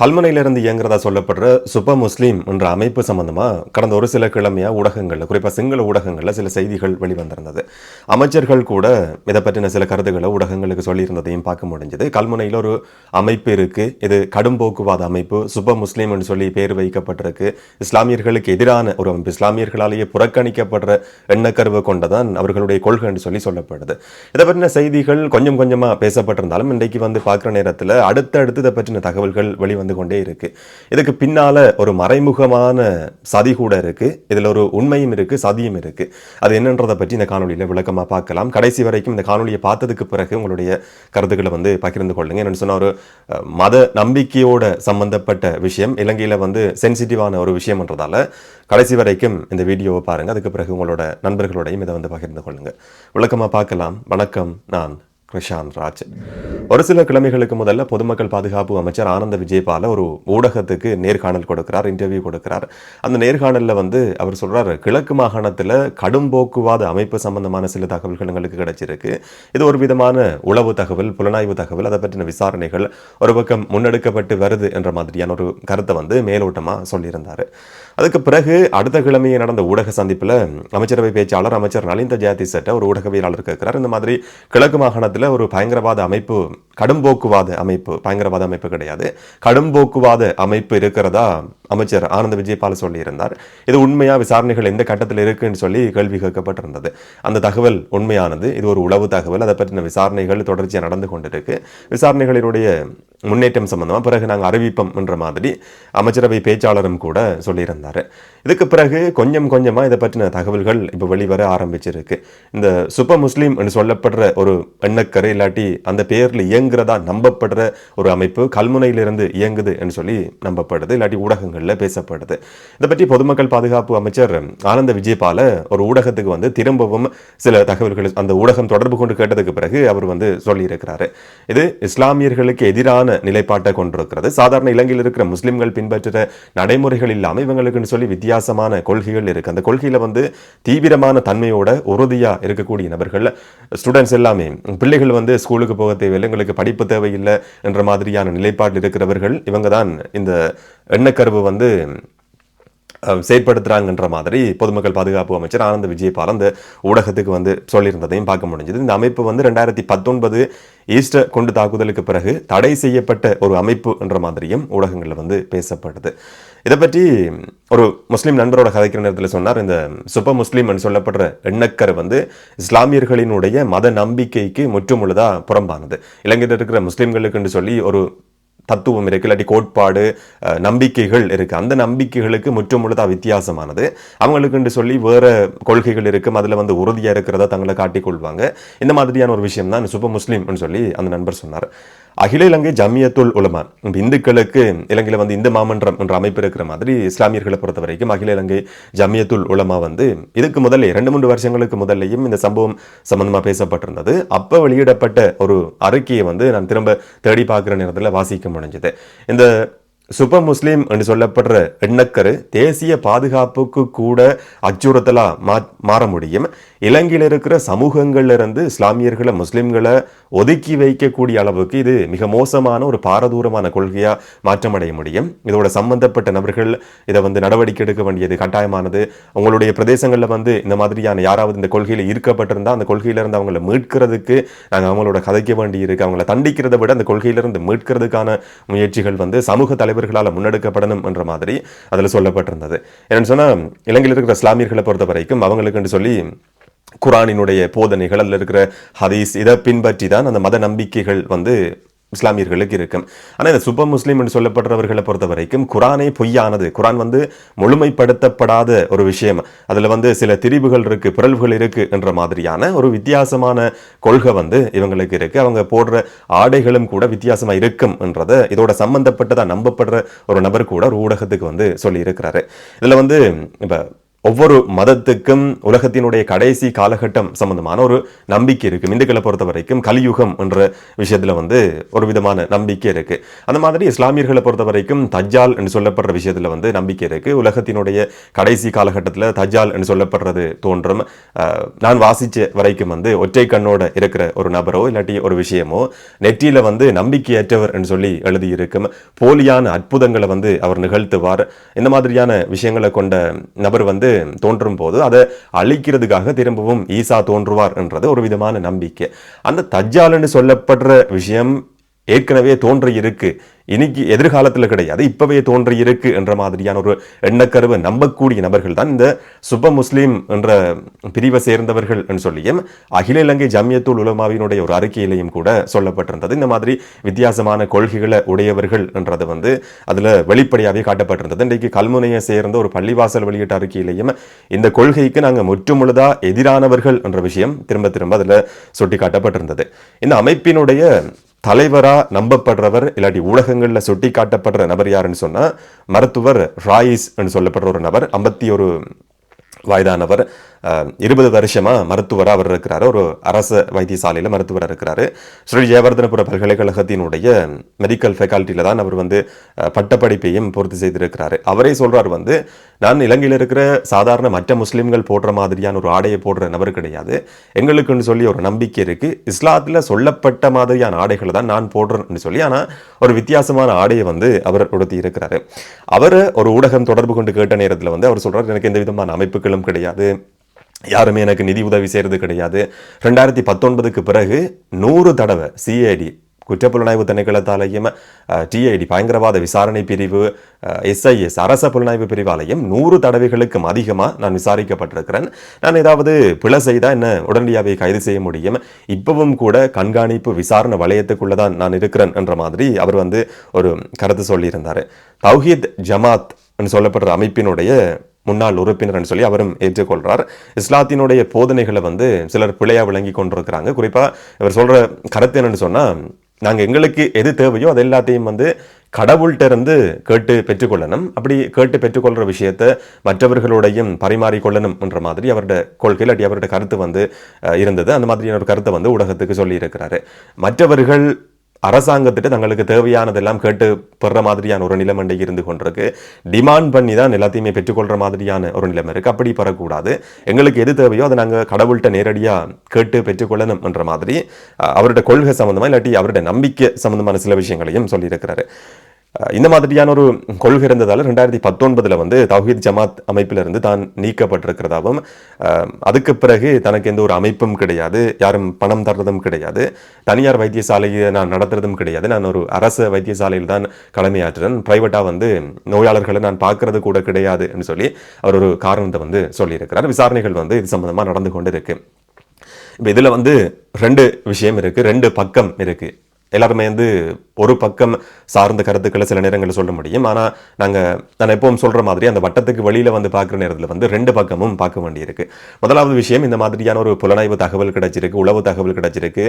கல்முனையிலிருந்து இயங்குறதா சொல்லப்படுற சுப்ப முஸ்லீம் என்ற அமைப்பு சம்பந்தமாக கடந்த ஒரு சில கிழமையா ஊடகங்களில் குறிப்பாக சிங்கள ஊடகங்களில் சில செய்திகள் வெளிவந்திருந்தது. அமைச்சர்கள் கூட இதை பற்றின சில கருத்துக்களை ஊடகங்களுக்கு சொல்லியிருந்ததையும் பார்க்க முடிஞ்சது. கல்முனையில் ஒரு அமைப்பு இருக்குது இது கடும் போக்குவாத அமைப்பு. சுப்ப முஸ்லீம் என்று சொல்லி பேர் வைக்கப்பட்டிருக்கு. இஸ்லாமியர்களுக்கு எதிரான ஒரு அமைப்பு. இஸ்லாமியர்களாலேயே புறக்கணிக்கப்படுற எண்ணக்கருவை கொண்டதான் அவர்களுடைய கொள்கை என்று சொல்லி சொல்லப்படுது. இதை பற்றின செய்திகள் கொஞ்சம் கொஞ்சமாக பேசப்பட்டிருந்தாலும் இன்றைக்கு வந்து பார்க்குற நேரத்தில் அடுத்தடுத்து இதை பற்றின தகவல்கள் வெளிவந்து கொண்டே இருக்கு. இதுக்கு பின்னால ஒரு மறைமுகமான சதி கூட இருக்கு. இதுல ஒரு உண்மையும் இருக்கு சதியும் இருக்கு. அது என்னன்றதை பற்றி இந்த காணொலியில விளக்கமா பார்க்கலாம். கடைசி வரைக்கும் இந்த காணொலியை பார்த்ததுக்கு பிறகு உங்களுடைய கருத்துக்களை வந்து பகிர்ந்து கொள்ளுங்க. என்னன்னு சொன்னால் ஒரு மத நம்பிக்கையோட சம்பந்தப்பட்ட விஷயம் இலங்கையில வந்து சென்சிட்டிவான ஒரு விஷயம்ன்றதால கடைசி வரைக்கும் இந்த வீடியோவை பாருங்க. அதுக்கு பிறகு உங்களோட நண்பர்களோடையும் இதை வந்து பகிர்ந்து கொள்ளுங்க. விளக்கமா பார்க்கலாம். வணக்கம். நான் கிருஷாந்த் ராஜ். ஒரு சில கிழமைகளுக்கு முதல்ல பொதுமக்கள் பாதுகாப்பு அமைச்சர் ஆனந்த விஜயபால ஒரு ஊடகத்துக்கு நேர்காணல் கொடுக்கிறார் இன்டர்வியூ கொடுக்கிறார். அந்த நேர்காணலில் வந்து அவர் சொல்றாரு கிழக்கு மாகாணத்தில் கடும் போக்குவாத அமைப்பு சம்பந்தமான சில தகவல்கள் எங்களுக்கு கிடைச்சிருக்கு. இது ஒரு விதமான உளவு தகவல் புலனாய்வு தகவல் அதை பற்றின விசாரணைகள் ஒரு பக்கம் முன்னெடுக்கப்பட்டு வருது என்ற மாதிரியான ஒரு கருத்தை வந்து மேலோட்டமாக சொல்லியிருந்தார். அதுக்கு பிறகு அடுத்த கிழமையே நடந்த ஊடக சந்திப்பில் அமைச்சரவை பேச்சாளர் அமைச்சர் நலிந்த ஜெயதிசட்ட ஒரு ஊடகவியலாளர் கேட்கிறார். இந்த மாதிரி கிழக்கு மாகாணத்தில் ஒரு பயங்கரவாத அமைப்பு கடும் போக்குவாத அமைப்பு பயங்கரவாத அமைப்பு கிடையாது. கடும் போக்குவாத அமைப்பு இருக்கிறதா அமைச்சர் ஆனந்த விஜயபால் சொல்லியிருந்தார். இது உண்மையா விசாரணைகள் எந்த கட்டத்தில் இருக்குன்னு சொல்லி கேள்வி கேட்கப்பட்டிருந்தது. அந்த தகவல் உண்மையானது இது ஒரு உளவு தகவல் அதை பற்றின விசாரணைகள் தொடர்ச்சியாக நடந்து கொண்டிருக்கு. விசாரணைகளினுடைய முன்னேற்றம் சம்பந்தமாக பிறகு நாங்கள் அறிவிப்போம் என்ற மாதிரி அமைச்சரவை பேச்சாளரும் கூட சொல்லியிருந்தார். இதுக்கு பிறகு கொஞ்சம் கொஞ்சமாக இதை பற்றின தகவல்கள் இப்போ வெளிவர ஆரம்பிச்சிருக்கு. இந்த சூப்பர் முஸ்லீம் என்று சொல்லப்படுற ஒரு எண்ணக்கரை இல்லாட்டி அந்த பேரில் இயங்குறதா நம்பப்படுற ஒரு அமைப்பு கல்முனையிலிருந்து இயங்குது என்று சொல்லி நம்பப்படுது இல்லாட்டி ஊடகங்களில் பேசப்படுது. இதை பற்றி பொதுமக்கள் பாதுகாப்பு அமைச்சர் ஆனந்த விஜயபால ஒரு ஊடகத்துக்கு வந்து திரும்பவும் சில தகவல்கள் அந்த ஊடகம் தொடர்பு கொண்டு கேட்டதுக்கு பிறகு அவர் வந்து சொல்லியிருக்கிறாரு. இது இஸ்லாமியர்களுக்கு எதிரான நிலைப்பாட்டை கொண்டிருக்கிறது. சாதாரண இலங்கையில் இருக்கிற முஸ்லிம்கள் பின்பற்றுற நடைமுறைகள் இல்லாமல் இவங்களுக்கு இவங்களுக்குன்னு சொல்லி வித்தியாசமான கொள்கைகள் இருக்கு. அந்த கொள்கையில் வந்து தீவிரமான தன்மையோட உறுதியா இருக்கக்கூடிய நபர்கள் ஸ்டூடெண்ட்ஸ் எல்லாமே பிள்ளைகள் வந்து ஸ்கூலுக்கு போக தேவையில்லை எங்களுக்கு படிப்பு தேவையில்லை என்ற மாதிரியான நிலைப்பாட்டில் இருக்கிறவர்கள் இவங்க தான் இந்த எண்ணக்கருவு வந்து செயற்படுத்துகிறாங்கன்ற செயற்படுத்துறாங்கன்ற மாதிரி பொதுமக்கள் பாதுகாப்பு அமைச்சர் ஆனந்த விஜயபால் அந்த ஊடகத்துக்கு வந்து சொல்லியிருந்ததையும் பார்க்க முடிஞ்சது. இந்த அமைப்பு வந்து ரெண்டாயிரத்தி பத்தொன்பது ஈஸ்டர் கொண்டு தாக்குதலுக்கு பிறகு தடை செய்யப்பட்ட ஒரு அமைப்பு என்ற மாதிரியும் ஊடகங்களில் வந்து பேசப்படுது. இதை பற்றி ஒரு முஸ்லீம் நண்பரோட கதைக்கிற நேரத்தில் சொன்னார் இந்த சுப்ப முஸ்லீம் என்று சொல்லப்படுற எண்ணக்கர் வந்து இஸ்லாமியர்களினுடைய மத நம்பிக்கைக்கு முற்றுமுள்ளதாக புறம்பானது. இலங்கையில் இருக்கிற முஸ்லீம்களுக்குன்னு சொல்லி ஒரு தத்துவம் இருக்கு இல்லாட்டி கோட்பாடு நம்பிக்கைகள் இருக்கு. அந்த நம்பிக்கைகளுக்கு முற்றுமுழுதா வித்தியாசமானது. அவங்களுக்குன்னு சொல்லி வேற கொள்கைகள் இருக்கும். அதுல வந்து உறுதியா இருக்கிறதா தங்களை காட்டிக்கொள்வாங்க இந்த மாதிரியான ஒரு விஷயம் தான் சுப முஸ்லீம் சொல்லி அந்த நண்பர் சொன்னார். அகில இலங்கை ஜமியத்துல் உலமா இந்துக்களுக்கு இலங்கையில் வந்து இந்து மாமன்றம் என்ற அமைப்பு இருக்கிற மாதிரி இஸ்லாமியர்களை பொறுத்த வரைக்கும் அகில இலங்கை ஜமியத்துல் உலமா வந்து இதுக்கு முதல்ல இரண்டு மூன்று வருஷங்களுக்கு முதல்லையும் இந்த சம்பவம் சம்பந்தமாக பேசப்பட்டிருந்தது. அப்போ வெளியிடப்பட்ட ஒரு அறிக்கையை வந்து நான் திரும்ப தேடி பார்க்குற நேரத்தில் வாசிக்க முடிஞ்சது. இந்த சுப முஸ்லீம் என்று சொல்லப்படுற எண்ணக்கரு தேசிய பாதுகாப்புக்கு கூட அச்சுறுத்தலாக மா மாற முடியும். இலங்கையில் இருக்கிற சமூகங்கள்லேருந்து இஸ்லாமியர்களை முஸ்லீம்களை ஒதுக்கி வைக்கக்கூடிய அளவுக்கு இது மிக மோசமான ஒரு பாரதூரமான கொள்கையாக மாற்றமடைய முடியும். இதோட சம்பந்தப்பட்ட நபர்கள் இதை வந்து நடவடிக்கை எடுக்க வேண்டியது கட்டாயமானது. உங்களுடைய பிரதேசங்களில் வந்து இந்த மாதிரியான யாராவது இந்த கொள்கையில் ஈர்க்கப்பட்டிருந்தால் அந்த கொள்கையிலிருந்து அவங்களை மீட்கிறதுக்கு நாங்கள் அவங்களோட கதைக்க வேண்டி இருக்கு அவங்கள தண்டிக்கிறதை விட அந்த கொள்கையிலிருந்து மீட்கிறதுக்கான முயற்சிகள் வந்து சமூக தலைவர் தலைவர்களால் முன்னெடுக்கப்படணும் என்ற மாதிரி அதில் சொல்லப்பட்டிருந்தது. என்னென்னு சொன்னா இலங்கையில் இருக்கிற இஸ்லாமியர்களை பொறுத்த வரைக்கும் அவங்களுக்குன்னு சொல்லி குரானினுடைய போதனைகள் அதில் இருக்கிற ஹதீஸ் இதை பின்பற்றி தான் அந்த மத நம்பிக்கைகள் வந்து இஸ்லாமியர்களுக்கு இருக்கும். ஆனால் இந்த சுப்ப முஸ்லீம் என்று சொல்லப்படுறவர்களை பொறுத்த வரைக்கும் குரானே பொய்யானது. குரான் வந்து முழுமைப்படுத்தப்படாத ஒரு விஷயம். அதில் வந்து சில திரிவுகள் இருக்குது பிறழ்வுகள் இருக்குது என்ற மாதிரியான ஒரு வித்தியாசமான கொள்கை வந்து இவங்களுக்கு இருக்குது அவங்க போடுற ஆடைகளும் கூட வித்தியாசமாக இருக்கும் என்றதை இதோட சம்பந்தப்பட்டதாக நம்பப்படுற ஒரு நபர் கூட ஒரு ஊடகத்துக்கு வந்து சொல்லியிருக்கிறாரு. இதில் வந்து இப்போ ஒவ்வொரு மதத்துக்கும் உலகத்தினுடைய கடைசி காலகட்டம் சம்பந்தமான ஒரு நம்பிக்கை இருக்கு. இந்துக்களை பொறுத்த வரைக்கும் கலியுகம் என்ற விஷயத்துல வந்து ஒரு விதமான நம்பிக்கை இருக்கு. அந்த மாதிரி இஸ்லாமியர்களை பொறுத்த வரைக்கும் தஜ்ஜால் என்று சொல்லப்படுற விஷயத்துல வந்து நம்பிக்கை இருக்கு. உலகத்தினுடைய கடைசி காலகட்டத்தில் தஜ்ஜால் என்று சொல்லப்படுறது தோன்றும். நான் வாசிச்ச வரைக்கும் வந்து ஒற்றை கண்ணோட இருக்கிற ஒரு நபரோ இல்லாட்டி ஒரு விஷயமோ நெற்றியில வந்து நம்பிக்கையற்றவர் என்று சொல்லி எழுதியிருக்கும். போலியான அற்புதங்களை வந்து அவர் நிகழ்த்துவார். இந்த மாதிரியான விஷயங்களை கொண்ட நபர் வந்து தோன்றும் போது அதை அழிக்கிறதுக்காக திரும்பவும் ஈசா தோன்றுவார் என்றது ஒரு விதமான நம்பிக்கை. அந்த தஜ்ஜால்னு சொல்லப்படுற விஷயம் ஏற்கனவே தோன்றி இருக்கு இன்னைக்கு எதிர்காலத்தில் கிடையாது இப்பவே தோன்றி இருக்கு என்ற மாதிரியான ஒரு எண்ணக்கருவை நம்பக்கூடிய நபர்கள் தான் இந்த சுப முஸ்லீம் என்ற பிரிவை சேர்ந்தவர்கள் என்று சொல்லியும் அகில இலங்கை ஜம்யத்துல் உலமாவினுடைய ஒரு அறிக்கையிலையும் கூட சொல்லப்பட்டிருந்தது. இந்த மாதிரி வித்தியாசமான கொள்கைகளை உடையவர்கள் என்றது வந்து அதில் வெளிப்படையாகவே காட்டப்பட்டிருந்தது. இன்றைக்கு கல்முனையை சேர்ந்த ஒரு பள்ளிவாசல் வெளியிட்ட அறிக்கையிலையும் இந்த கொள்கைக்கு நாங்கள் முற்றுமுழுதாக எதிரானவர்கள் என்ற விஷயம் திரும்ப திரும்ப அதில் சுட்டி காட்டப்பட்டிருந்தது இந்த அமைப்பினுடைய தலைவரா நம்பப்படுறவர் இல்லாட்டி ஊடகங்களில் சுட்டி காட்டப்படுற நபர் யாருன்னு சொன்னால் மருத்துவர் ராயிஸ் என்று சொல்லப்படுற ஒரு நபர் ஐம்பத்தி ஒரு வயதானவர். இருபது வருஷமாக மருத்துவராக அவர் இருக்கிறாரு. ஒரு அரசு வைத்தியசாலையில் மருத்துவராக இருக்கிறாரு. ஸ்ரீ ஜெயவர்தனபுர பல்கலைக்கழகத்தினுடைய மெடிக்கல் ஃபெக்கால்ட்டியில் தான் அவர் வந்து பட்டப்படிப்பையும் பூர்த்தி செய்திருக்கிறாரு. அவரே சொல்கிறார் வந்து நான் இலங்கையில் இருக்கிற சாதாரண மற்ற முஸ்லீம்கள் போடுற மாதிரியான ஒரு ஆடையை போடுற நபர் கிடையாது. எங்களுக்குன்னு சொல்லி ஒரு நம்பிக்கை இருக்குது இஸ்லாத்தில் சொல்லப்பட்ட மாதிரியான ஆடைகளை தான் நான் போடுறேன்னு சொல்லி ஆனால் ஒரு வித்தியாசமான ஆடையை வந்து அவர் உடுத்தி இருக்கிறாரு. அவர் ஒரு ஊடகம் தொடர்பு கொண்டு கேட்ட நேரத்தில் வந்து அவர் சொல்கிறார் எனக்கு எந்த விதமான அமைப்புகளும் கிடையாது. யாருமே எனக்கு நிதி உதவி செய்கிறது கிடையாது. ரெண்டாயிரத்தி பத்தொன்பதுக்கு பிறகு நூறு தடவை சிஐடி குற்றப்புலனாய்வு திணைக்களத்தாலையும் டிஐடி பயங்கரவாத விசாரணை பிரிவு எஸ்ஐஎஸ் அரச புலனாய்வு பிரிவாலையும் நூறு தடவைகளுக்கும் அதிகமாக நான் விசாரிக்கப்பட்டிருக்கிறேன். நான் ஏதாவது பிழை செய்தால் என்ன உடனடியாகவே கைது செய்ய முடியும். இப்பவும் கூட கண்காணிப்பு விசாரணை வளையத்துக்குள்ளே தான் நான் இருக்கிறேன் என்ற மாதிரி அவர் வந்து ஒரு கருத்து சொல்லியிருந்தார். தௌஹித் ஜமாத் என்று சொல்லப்படுற அமைப்பினுடைய முன்னாள் உறுப்பினர்னு சொல்லி அவரும் ஏற்றுக்கொள்கிறார் இஸ்லாத்தினுடைய போதனைகளை வந்து சிலர் பிழையாக விளங்கி கொண்டிருக்கிறாங்க. குறிப்பாக இவர் சொல்கிற கருத்து என்னென்னு சொன்னால் நாங்கள் எங்களுக்கு எது தேவையோ அது எல்லாத்தையும் வந்து கடவுள்கிட்ட இருந்து கேட்டு பெற்றுக்கொள்ளணும். அப்படி கேட்டு பெற்றுக்கொள்கிற விஷயத்தை மற்றவர்களுடையும் பரிமாறிக்கொள்ளணும் என்ற மாதிரி அவருடைய கொள்கை இல்லாட்டி அவருடைய கருத்து வந்து இருந்தது. அந்த மாதிரியான ஒரு கருத்தை வந்து ஊடகத்துக்கு சொல்லியிருக்கிறாரு. மற்றவர்கள் அரசாங்கத்திட்ட தங்களுக்கு தேவையானதெல்லாம் கேட்டு பெற மாதிரியான ஒரு நிலம் இன்றைக்கு இருந்து கொண்டிருக்கு. டிமாண்ட் பண்ணி தான் எல்லாத்தையுமே பெற்றுக்கொள்ற மாதிரியான ஒரு நிலைமை இருக்கு. அப்படி பெறக்கூடாது எங்களுக்கு எது தேவையோ அதை நாங்கள் கடவுள்கிட்ட நேரடியாக கேட்டு பெற்றுக்கொள்ளணும் என்ற மாதிரி அவருடைய கொள்கை சம்பந்தமா இல்லாட்டி அவருடைய நம்பிக்கை சம்மந்தமான சில விஷயங்களையும் சொல்லியிருக்கிறாரு. இந்த மாதிரியான ஒரு கொள்கை இருந்ததால் ரெண்டாயிரத்தி பத்தொன்பதில் வந்து தௌஹீத் ஜமாத் அமைப்பிலிருந்து தான் நீக்கப்பட்டிருக்கிறதாகவும் அதுக்கு பிறகு தனக்கு எந்த ஒரு அமைப்பும் கிடையாது யாரும் பணம் தர்றதும் கிடையாது. தனியார் வைத்தியசாலையை நான் நடத்துறதும் கிடையாது. நான் ஒரு அரசு வைத்தியசாலையில் தான் கடமையாற்றுறேன். பிரைவேட்டாக வந்து நோயாளர்களை நான் பார்க்கறது கூட கிடையாது என்று சொல்லி அவர் ஒரு காரணத்தை வந்து சொல்லியிருக்கிறார். விசாரணைகள் வந்து இது சம்மந்தமாக நடந்து கொண்டு இருக்கு இப்போ இதில் வந்து ரெண்டு விஷயம் இருக்குது ரெண்டு பக்கம் இருக்குது எல்லாருமே வந்து ஒரு பக்கம் சார்ந்த கருத்துக்களை சில நேரங்களில் சொல்ல முடியும். ஆனால் நாங்கள் நான் எப்பவும் சொல்கிற மாதிரி அந்த வட்டத்துக்கு வெளியில் வந்து பார்க்குற நேரத்தில் வந்து ரெண்டு பக்கமும் பார்க்க வேண்டியிருக்கு. முதலாவது விஷயம் இந்த மாதிரியான ஒரு புலனாய்வு தகவல் கிடைச்சிருக்கு உளவு தகவல் கிடைச்சிருக்கு.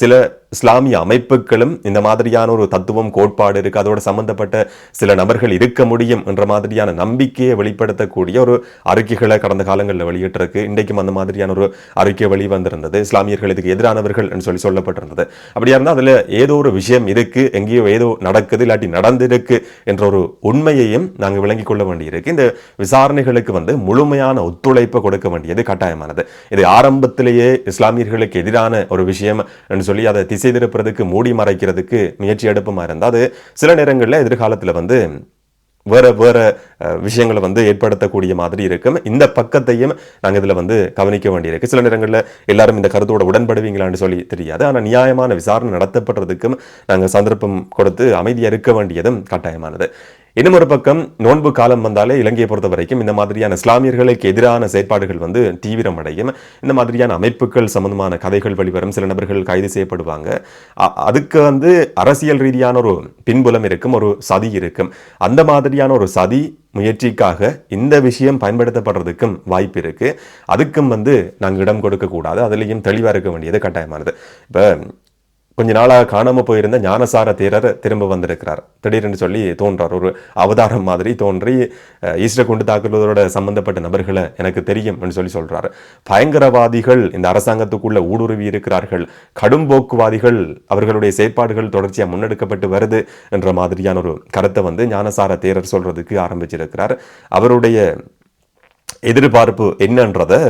சில இஸ்லாமிய அமைப்புகளும் இந்த மாதிரியான ஒரு தத்துவம் கோட்பாடு இருக்குது அதோட சம்மந்தப்பட்ட சில நபர்கள் இருக்க முடியும் என்ற மாதிரியான நம்பிக்கையை வெளிப்படுத்தக்கூடிய ஒரு அறிக்கைகளை கடந்த காலங்களில் வெளியிட்டிருக்கு. இன்றைக்கும் அந்த மாதிரியான ஒரு அறிக்கை வெளிவந்திருந்தது. இஸ்லாமியர்கள் இதுக்கு எதிரானவர்கள் என்று சொல்லி சொல்லப்பட்டிருந்தது. அப்படியா இருந்தால் அதில் ஏதோ ஒரு விஷயம் இருக்கு எங்கேயோ ஏதோ நடக்குது இல்லாட்டி நடந்திருக்கு என்ற ஒரு உண்மையையும் நாங்கள் விளங்கிக் கொள்ள வேண்டியிருக்கு. இந்த விசாரணைகளுக்கு வந்து முழுமையான ஒத்துழைப்பை கொடுக்க வேண்டியது கட்டாயமானது. இது ஆரம்பத்திலேயே இஸ்லாமியர்களுக்கு எதிரான ஒரு விஷயம் சொல்லி அதை திசை திருப்புறதுக்கு மூடி மறைக்கிறதுக்கு முயற்சி எடுப்புமா இருந்தால் அது சில நேரங்களில் எதிர்காலத்தில் வந்து வேற வேற விஷயங்களை வந்து ஏற்படுத்தக்கூடிய மாதிரி இருக்கும். இந்த பக்கத்தையும் நாங்கள் இதில் வந்து கவனிக்க வேண்டியிருக்கு. சில நேரங்களில் எல்லாரும் இந்த கருத்தோட உடன்படுவீங்களான்னு சொல்லி தெரியாது. ஆனால் நியாயமான விசாரணை நடத்தப்படுறதுக்கும் நாங்கள் சந்தர்ப்பம் கொடுத்து அமைதியாக இருக்க வேண்டியதும் கட்டாயமானது. இன்னும் ஒரு பக்கம் நோன்பு காலம் வந்தாலே இலங்கையை பொறுத்த வரைக்கும் இந்த மாதிரியான இஸ்லாமியர்களுக்கு எதிரான செயற்பாடுகள் வந்து தீவிரமடையும் இந்த மாதிரியான அமைப்புகள் சம்பந்தமான கதைகள் வெளிவரும். சில நபர்கள் கைது செய்யப்படுவாங்க. அதுக்கு வந்து அரசியல் ரீதியான ஒரு பின்புலம் இருக்கும் ஒரு சதி இருக்கும். அந்த மாதிரியான ஒரு சதி முயற்சிக்காக இந்த விஷயம் பயன்படுத்தப்படுறதுக்கும் வாய்ப்பு இருக்குது அதுக்கும் வந்து நாங்கள் இடம் கொடுக்கக்கூடாது. அதுலேயும் தெளிவாக இருக்க வேண்டியது கட்டாயமானது. இப்போ கொஞ்ச நாளாக காணாமல் போயிருந்த ஞானசார தேரர் திரும்ப வந்திருக்கிறார். திடீர்னு சொல்லி தோன்றார். ஒரு அவதாரம் மாதிரி தோன்றி ஈஸ்டர் குண்டு தாக்குதலோட சம்பந்தப்பட்ட நபர்களை எனக்கு தெரியும் சொல்லி சொல்கிறார் பயங்கரவாதிகள் இந்த அரசாங்கத்துக்குள்ள ஊடுருவி இருக்கிறார்கள். கடும்போக்குவாதிகள் அவர்களுடைய செயற்பாடுகள் தொடர்ச்சியாக முன்னெடுக்கப்பட்டு வருது என்ற மாதிரியான ஒரு கருத்தை வந்து ஞானசார தேரர் சொல்றதுக்கு ஆரம்பிச்சிருக்கிறார். அவருடைய எதிர்பார்ப்பு என்னன்றதை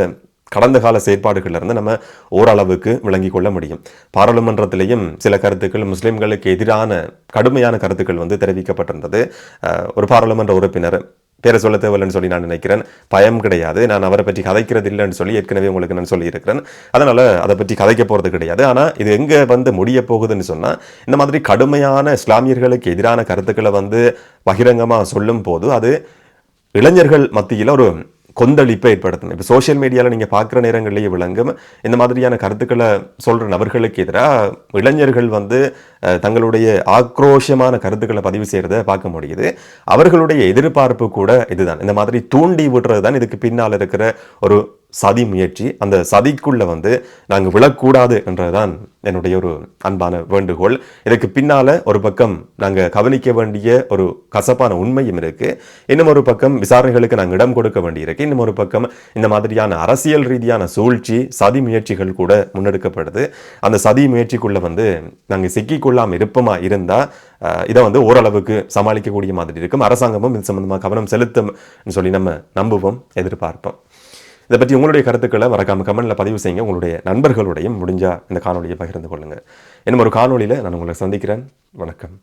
கடந்த கால செயற்பாடுகளிலிருந்து நம்ம ஓரளவுக்கு விளங்கி கொள்ள முடியும். பாராளுமன்றத்திலையும் சில கருத்துக்கள் முஸ்லிம்களுக்கு எதிரான கடுமையான கருத்துக்கள் வந்து தெரிவிக்கப்பட்டிருந்தது. ஒரு பாராளுமன்ற உறுப்பினர் பேரை சொல்ல தேவையில்லைன்னு சொல்லி நான் நினைக்கிறேன். பயம் கிடையாது. நான் அவரை பற்றி கதைக்கிறது இல்லைன்னு சொல்லி ஏற்கனவே உங்களுக்கு நான் சொல்லியிருக்கிறேன். அதனால் அதை பற்றி கதைக்க போகிறது கிடையாது. ஆனால் இது எங்கே வந்து முடிய போகுதுன்னு சொன்னால் இந்த மாதிரி கடுமையான இஸ்லாமியர்களுக்கு எதிரான கருத்துக்களை வந்து பகிரங்கமாக சொல்லும் போது அது இளைஞர்கள் மத்தியில் ஒரு கொந்தளிப்பை ஏற்படுத்தணும் இப்போ சோஷியல் மீடியாவில் நீங்கள் பார்க்குற நேரங்களிலேயே விளங்கும். இந்த மாதிரியான கருத்துக்களை சொல்கிற நபர்களுக்கு எதிராக இளைஞர்கள் வந்து தங்களுடைய ஆக்ரோஷமான கருத்துக்களை பதிவு செய்கிறத பார்க்க முடியுது. அவர்களுடைய எதிர்பார்ப்பு கூட இதுதான். இந்த மாதிரி தூண்டி விடுறது தான் இதுக்கு பின்னால் இருக்கிற ஒரு சதி முயற்சி அந்த சதிக்குள்ளே வந்து நாங்கள் விழக்கூடாது என்றதுதான் என்னுடைய ஒரு அன்பான வேண்டுகோள். இதுக்கு பின்னால் ஒரு பக்கம் நாங்கள் கவனிக்க வேண்டிய ஒரு கசப்பான உண்மையும் இருக்குது இன்னும் ஒரு பக்கம் விசாரணைகளுக்கு நாங்கள் இடம் கொடுக்க வேண்டியிருக்கு. இன்னும் ஒரு பக்கம் இந்த மாதிரியான அரசியல் ரீதியான சூழ்ச்சி சதி முயற்சிகள் கூட முன்னெடுக்கப்படுது. அந்த சதி முயற்சிக்குள்ளே வந்து நாங்கள் சிக்கிக்கொள்ளாமல் இருப்போமா இருந்தால் இதை வந்து ஓரளவுக்கு சமாளிக்கக்கூடிய மாதிரி இருக்கும். அரசாங்கமும் இது சம்மந்தமாக கவனம் செலுத்தும் சொல்லி நம்ம நம்புவோம் எதிர்பார்ப்போம். இதை பற்றி உங்களுடைய கருத்துக்களை மறக்காமல் கமெண்ட்டில் பதிவு செய்யுங்க. உங்களுடைய நண்பர்களுடையும் முடிஞ்சால் இந்த காணொலியை பகிர்ந்து கொள்ளுங்க. இன்னும் ஒரு காணொலியில் நான் உங்களை சந்திக்கிறேன். வணக்கம்.